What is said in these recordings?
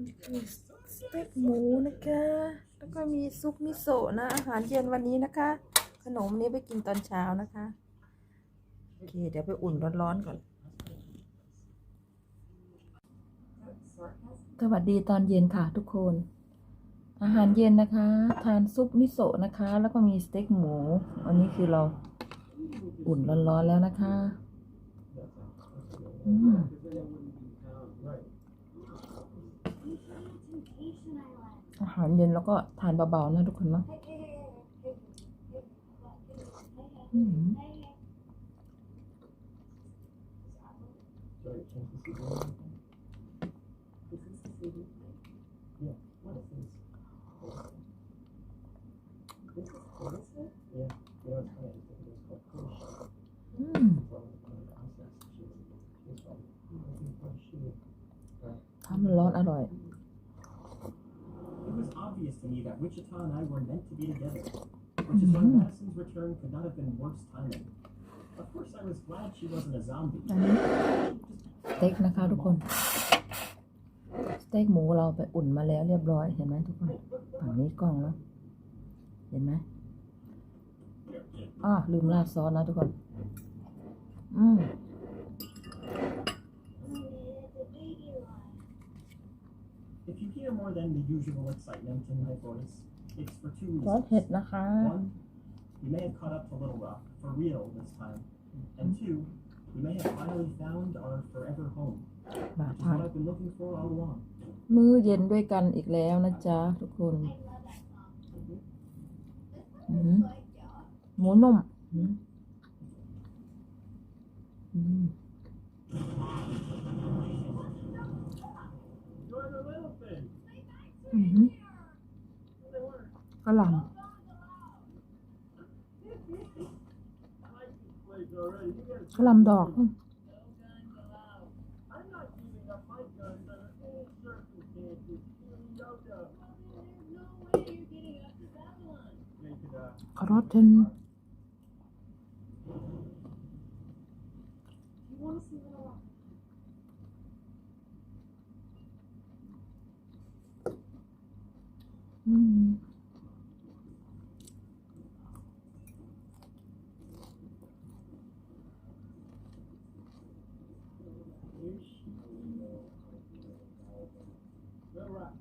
นี่คือสเต็กหมูนะคะ แล้วก็มีซุปมิโซะนะ อาหารเย็นวันนี้นะคะ ขนมนี้ไปกินตอนเช้านะคะ โอเค เดี๋ยวไปอุ่นร้อนๆก่อน สวัสดีตอนเย็นค่ะทุกคน อาหารเย็นนะคะ ทานซุปมิโซะนะคะ แล้วก็มีสเต็กหมู อันนี้คือเราอุ่นร้อนๆแล้วนะคะ อืม อาหารเย็นแล้วก็ทานเบาๆนะทุกคนเนาะอืมอืมทำร้อนอร่อย Wichita and I were meant to be together, which is why Madison's return could not have been worse timing. Of course, I was glad she wasn't a zombie. อันนี้สเต็กนะคะทุกคน สเต็กหมูเราไปอุ่นมาแล้วเรียบร้อย เห็นไหมทุกคน ฝั่งนี้กล้องแล้ว เห็นไหมอ้าลืมราดซอสนะทุกคน อืม If you hear more than the usual excitement in my voice, it's for two ซอส reasons. เผ็ดนะคะ One, we may have caught up to Little Rock for real this time. And two, we may have finally found our forever home, บา which is ทาน what I've been looking for all along. มื้อเย็นด้วยกันอีกแล้วนะจ๊ะทุกคนอืมหมูนุ่มอืมอืม อืม กระหล่ำกลำดอก คารอทเทนอืม Little Rock.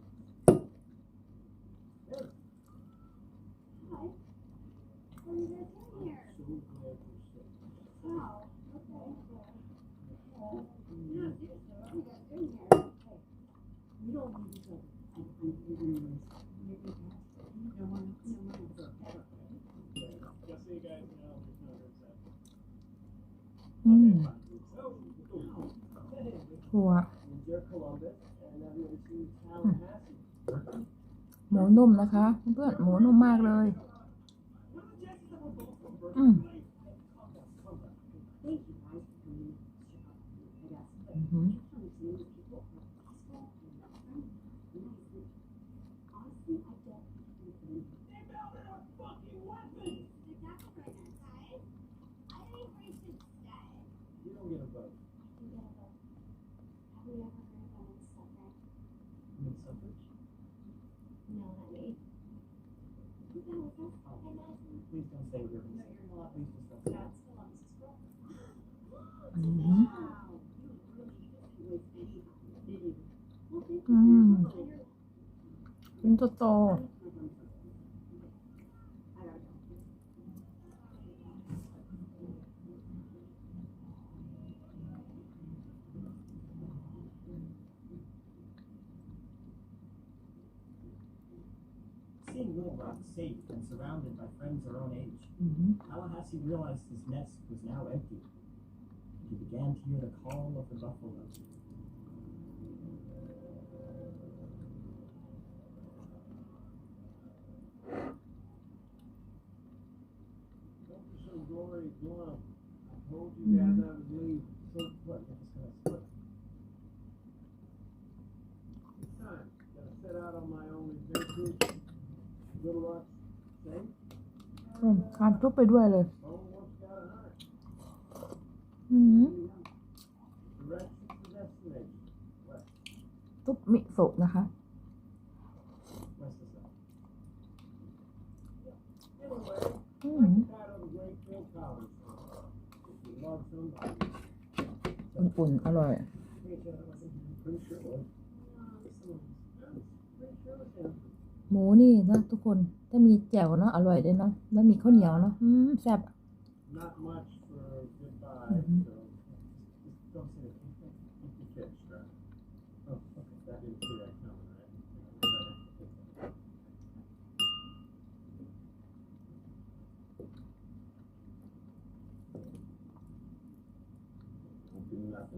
Just so you guys know, there's no good stuff. อืมถั่ว Dear Columbus, and I've never seen Tallahassee. ห มูนุ่มนะคะ เพื่อนๆหมูนุ่มมากเลย อืม โต seeing Little Rock safe and surrounded by friends her own age, mm-hmm. Tallahassee realized his nest was now empty. He began to hear the call of the buffalo. So Dory Glum, I told you guys I would leave. So what? If it's gonna split. It's time. Gotta set out on my own adventure. Little Rock safe. อืมทานซุปไปด้วยเลย Home wants gotta hunt. อือหือ Direction's the destination. West. ซุปมิโซะนะคะ Rest is up. Anyway, อืม title of ปุ่นอร่อย หมูนี่นะทุกคน ถ้ามีแจ่วเนาะอร่อยเลยเนาะแล้วมีข้าวเหนียวเนาะแซ่บอืม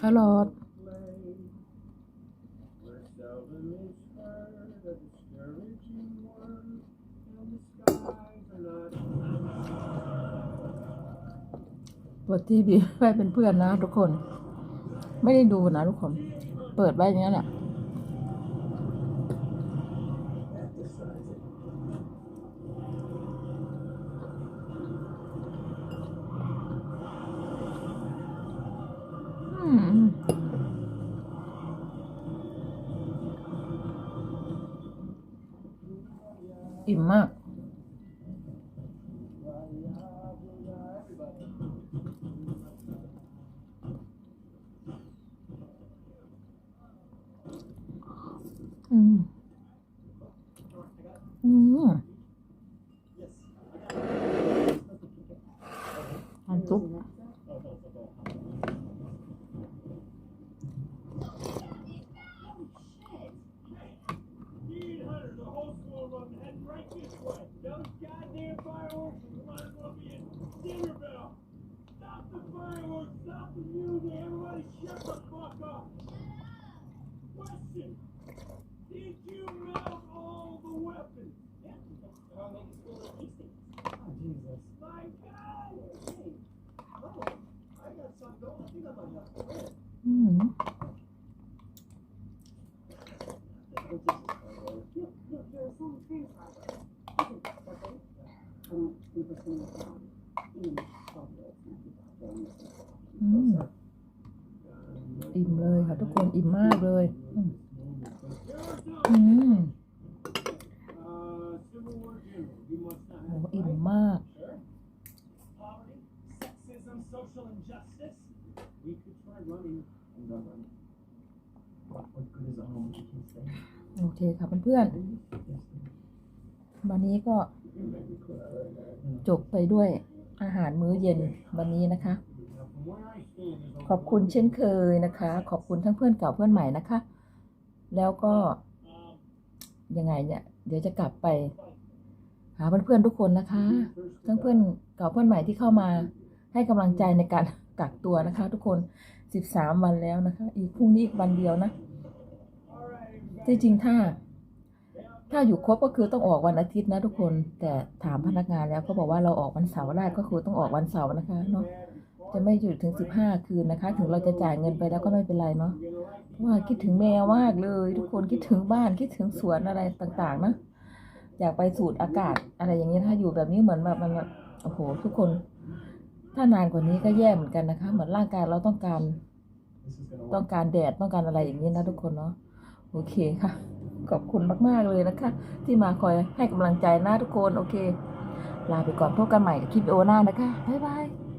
the skies are not เปิดทีวีไว้เป็นเพื่อนนะทุกคน ไม่ได้ดูนะทุกคน เปิดไว้อย่างนั้นแหละ that decides it. อืม อิ่มมาก อืม อืมทานซุป Dean Hunter, the whole school run heading right this way. Those goddamn fireworks might as well be in Centerville. Stop the fireworks, stop the music, everybody shut the fuck up. Question. Did you mount all the weapons? Yeah. I'll make it school logistics. Oh, Jesus. My God! Oh, I got some going. I think I might have to win. อืม What is this, by the way? Look, look, there are some tree fibers. Listen, okay? Um, interesting. In Congress, อืม อิ่มเลยค่ะทุกคนอิ่มมากเลย อืมอืม Uh, Civil War General, you must not โห have อิ่มมาก Poverty, sexism, social injustice. We could try running and run running. What, what good is a home if you can't stay? โอเคค่ะเพื่อนๆวันนี้ก็จบไปด้วยอาหารมื้อเย็นวันนี้นะคะ ขอบคุณเช่นเคยนะคะ ขอบคุณทั้งเพื่อนเก่าเพื่อนใหม่นะคะ แล้วก็ยังไงเนี่ย เดี๋ยวจะกลับไป หาเพื่อนๆทุกคนนะคะ ทั้งเพื่อนเก่าเพื่อนใหม่ที่เข้ามา ให้กำลังใจในการกักตัวนะคะ ทุกคน13วันแล้วนะคะ อีกพรุ่งนี้อีกวันเดียวนะที่จริงถ้า ถ้าอยู่ครบก็คือต้องออกวันอาทิตย์นะทุกคน แต่ถามพนักงานแล้วก็บอกว่าเราออกวันเสาร์ได้ก็คือต้องออกวันเสาร์นะคะเนาะ จะไม่หยุดถึง 15 คืนนะคะ ถึงเราจะจ่ายเงินไปแล้วก็ไม่เป็นไรเนาะเพราะว่าคิดถึงแมวมากเลย ทุกคนคิดถึงบ้านคิดถึงสวนอะไรต่างๆนะอยากไปสูดอากาศอะไรอย่างนี้ถ้าอยู่แบบนี้เหมือนแบบมันแบบโอ้โห ทุกคน ถ้านานกว่านี้ก็แย่เหมือนกันนะคะ เหมือนร่างกายเราต้องการ ต้องการแดดต้องการอะไรอย่างนี้นะทุกคนเนาะโอเคค่ะขอบคุณมากๆเลยนะคะ ที่มาคอยให้กำลังใจนะทุกคนโอเค ลาไปก่อนพบกันใหม่คลิปโอหน้านะคะบ๊ายบาย